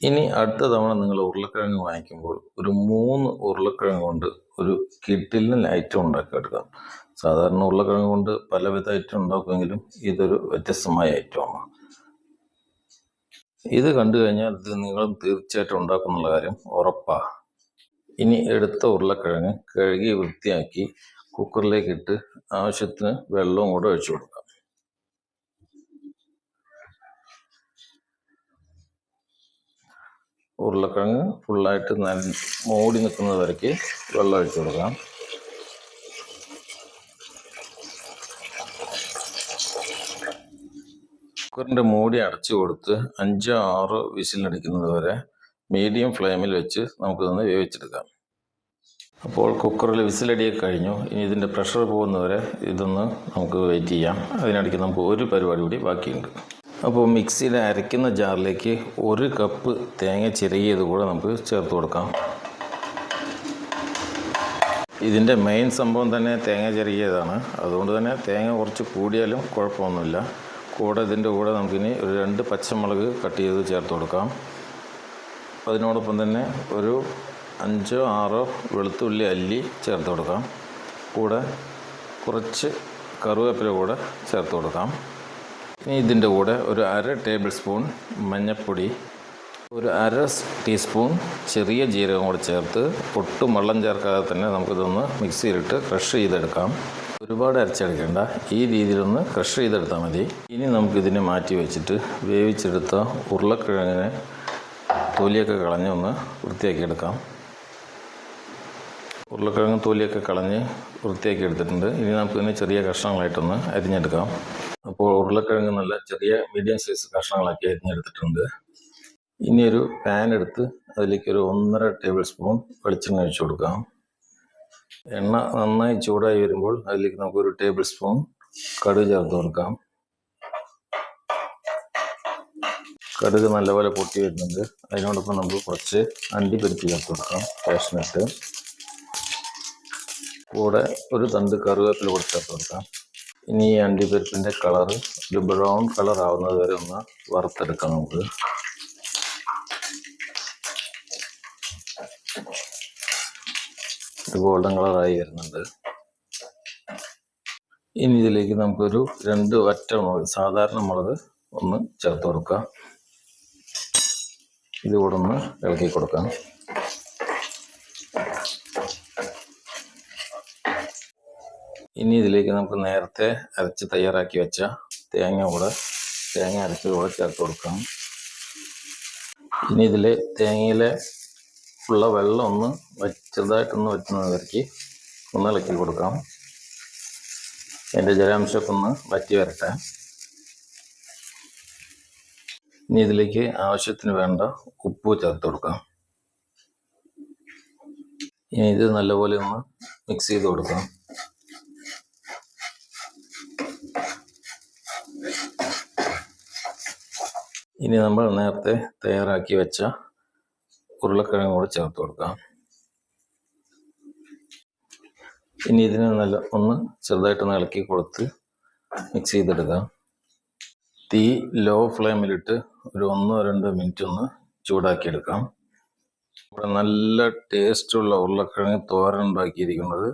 ഇനി അടുത്ത തവണ നിങ്ങൾ ഉരുളക്കിഴങ്ങ് വാങ്ങിക്കുമ്പോൾ ഒരു മൂന്ന് ഉരുളക്കിഴങ്ങ് കൊണ്ട് ഒരു കിഡിലിന് ഐറ്റം ഉണ്ടാക്കിയെടുക്കാം സാധാരണ ഉരുളക്കിഴങ്ങ് കൊണ്ട് പലവിധ ഐറ്റം ഉണ്ടാക്കുമെങ്കിലും ഇതൊരു വ്യത്യസ്തമായ ഐറ്റമാണ് ഇത് കണ്ടു കഴിഞ്ഞാൽ ഇത് നിങ്ങൾ തീർച്ചയായിട്ടും ഉണ്ടാക്കുന്നുള്ള കാര്യം ഉറപ്പാണ് ഇനി എടുത്ത ഉരുളക്കിഴങ്ങ് കഴുകി വൃത്തിയാക്കി കുക്കറിലേക്ക് ഇട്ട് ആവശ്യത്തിന് വെള്ളവും കൂടെ ഒഴിച്ചു കൊടുക്കാം. ഉരുളക്കിഴങ്ങ് ഫുള്ളായിട്ട് നന മൂടി നിൽക്കുന്നത് വരയ്ക്ക് വെള്ളം ഒഴിച്ചു കൊടുക്കാം. കുക്കറിന്റെ മൂടി അടച്ചു കൊടുത്ത് അഞ്ചോ ആറോ വിസിലടിക്കുന്നത് വരെ മീഡിയം ഫ്ലെയിമിൽ വെച്ച് നമുക്കിതൊന്ന് വേവിച്ചെടുക്കാം. അപ്പോൾ കുക്കറിൽ വിസിലടിയൊക്കെ കഴിഞ്ഞു. ഇനി ഇതിന്റെ പ്രഷർ പോകുന്നവരെ ഇതൊന്ന് നമുക്ക് വെയിറ്റ് ചെയ്യാം. അതിനിടയ്ക്ക് നമുക്ക് ഒരു പരിപാടി കൂടി ബാക്കിയുണ്ട്. അപ്പോൾ മിക്സിയിൽ അരയ്ക്കുന്ന ജാറിലേക്ക് ഒരു കപ്പ് തേങ്ങ ചിരകിയത് കൂടെ നമുക്ക് ചേർത്ത് കൊടുക്കാം. ഇതിന്റെ മെയിൻ സംഭവം തന്നെ തേങ്ങ ചിരകിയതാണ്. അതുകൊണ്ട് തന്നെ തേങ്ങ കുറച്ച് കൂടിയാലും കുഴപ്പമൊന്നുമില്ല. കൂടെ ഇതിന്റെ കൂടെ നമുക്കിനി ഒരു രണ്ട് പച്ചമുളക് കട്ട് ചെയ്ത് ചേർത്ത് കൊടുക്കാം. അതിനോടൊപ്പം തന്നെ ഒരു അഞ്ചോ ആറോ വെളുത്തുള്ളി അല്ലി ചേർത്ത് കൊടുക്കാം. കൂടെ കുറച്ച് കറുവേപ്പില കൂടെ ചേർത്ത് കൊടുക്കാം. ഇനി ഇതിന്റെ കൂടെ ഒരു അര ടേബിൾ സ്പൂൺ മഞ്ഞൾപ്പൊടി ഒരു അര ടീസ്പൂൺ ചെറിയ ജീരകം കൂടെ ചേർത്ത് ഒട്ടും വെള്ളം ചേർക്കാതെ തന്നെ നമുക്കിതൊന്ന് മിക്സിയിലിട്ട് ക്രഷ് ചെയ്തെടുക്കാം. ഒരുപാട് അരച്ചെടുക്കേണ്ട. ഈ രീതിയിലൊന്ന് ക്രഷ് ചെയ്തെടുത്താൽ മതി. ഇനി നമുക്കിതിനെ മാറ്റി വെച്ചിട്ട് വേവിച്ചെടുത്ത ഉരുളക്കിഴങ്ങിനെ തൊലിയൊക്കെ കളഞ്ഞൊന്ന് വൃത്തിയാക്കിയെടുക്കാം. ഉരുളക്കിഴങ്ങ് തോലിയൊക്കെ കളഞ്ഞ് വൃത്തിയാക്കി എടുത്തിട്ടുണ്ട്. ഇനി നമുക്ക് ഇതിനെ ചെറിയ കഷ്ണങ്ങളായിട്ടൊന്ന് അരിഞ്ഞെടുക്കാം. അപ്പോൾ ഉരുളക്കിഴങ്ങ് നല്ല ചെറിയ മീഡിയം സൈസ് കഷ്ണങ്ങളാക്കി അരിഞ്ഞെടുത്തിട്ടുണ്ട്. ഇനി ഒരു പാൻ എടുത്ത് അതിലേക്ക് ഒരു ഒന്നര ടേബിൾ സ്പൂൺ വെളിച്ചെണ്ണ ഒഴിച്ചു കൊടുക്കാം. എണ്ണ നന്നായി ചൂടായി വരുമ്പോൾ അതിലേക്ക് നമുക്ക് ഒരു ടേബിൾ സ്പൂൺ കടുക് ചേർത്ത് കൊടുക്കാം. കടുക് നല്ലപോലെ പൊട്ടി വരുന്നുണ്ട്. അതിനോടൊപ്പം നമുക്ക് കുറച്ച് അണ്ടിപ്പരിപ്പ് ചേർത്ത് കൊടുക്കാം. കാഷ്നട്ട് കൂടെ ഒരു തണ്ട് കറിവേപ്പില കൂടെ ചേർത്ത് കൊടുക്കാം. ഇനി ഈ അണ്ടിപ്പരിപ്പിന്റെ കളർ ഒരു ബ്രൗൺ കളർ ആവുന്നത് വരെ ഒന്ന് വറുത്തെടുക്കാം നമുക്ക്. ഒരു ഗോൾഡൻ കളറായി വരുന്നുണ്ട്. ഇനി ഇതിലേക്ക് നമുക്കൊരു രണ്ട് ഒറ്റ മുളക് സാധാരണ മുളക് ഒന്ന് ചേർത്ത് കൊടുക്കാം. ഇതുകൂടെ ഒന്ന് ഇളക്കി കൊടുക്കാം. ഇനി ഇതിലേക്ക് നമുക്ക് നേരത്തെ അരച്ച് തയ്യാറാക്കി വെച്ച തേങ്ങ കൂടെ തേങ്ങ അരച്ചത് കൂടെ ചേർത്ത് കൊടുക്കാം. ഇനി ഇതിൽ തേങ്ങയിലെ ഉള്ള വെള്ളം ഒന്ന് വ- ചെറുതായിട്ടൊന്ന് വറ്റുന്നത് വരയ്ക്ക് ഒന്ന് ഇളക്കി കൊടുക്കാം. അതിന്റെ ജലാംശമൊക്കെ ഒന്ന് വറ്റി വരട്ടെ. ഇനി ഇതിലേക്ക് ആവശ്യത്തിന് വേണ്ട ഉപ്പ് ചേർത്ത് കൊടുക്കാം. ഇനി ഇത് നല്ലപോലെ ഒന്ന് മിക്സ് ചെയ്ത് കൊടുക്കാം. ഇനി നമ്മൾ നേരത്തെ തയ്യാറാക്കി വെച്ച ഉരുളക്കിഴങ്ങ് കൂടെ ചേർത്ത് കൊടുക്കാം. ഇനി ഇതിനെ നല്ല ഒന്ന് ചെറുതായിട്ടൊന്ന് ഇളക്കി കൊടുത്ത് മിക്സ് ചെയ്തെടുക്കാം. തീ ലോ ഫ്ലെയിമിലിട്ട് ഒരു ഒന്നോ രണ്ടോ മിനിറ്റ് ഒന്ന് ചൂടാക്കിയെടുക്കാം. ഇവിടെ നല്ല ടേസ്റ്റുള്ള ഉരുളക്കിഴങ്ങ് തോരൻ ഉണ്ടാക്കിയിരിക്കുന്നത്.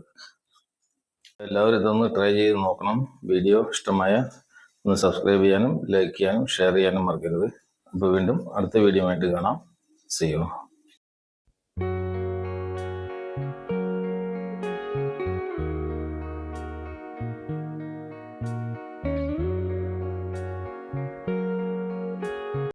എല്ലാവരും ഇതൊന്ന് ട്രൈ ചെയ്ത് നോക്കണം. വീഡിയോ ഇഷ്ടമായ ഒന്ന് സബ്സ്ക്രൈബ് ചെയ്യാനും ലൈക്ക് ചെയ്യാനും ഷെയർ ചെയ്യാനും മറക്കരുത് അപ്പോൾ വീണ്ടും അടുത്ത വീഡിയോ ആയിട്ട് കാണാം സീ you.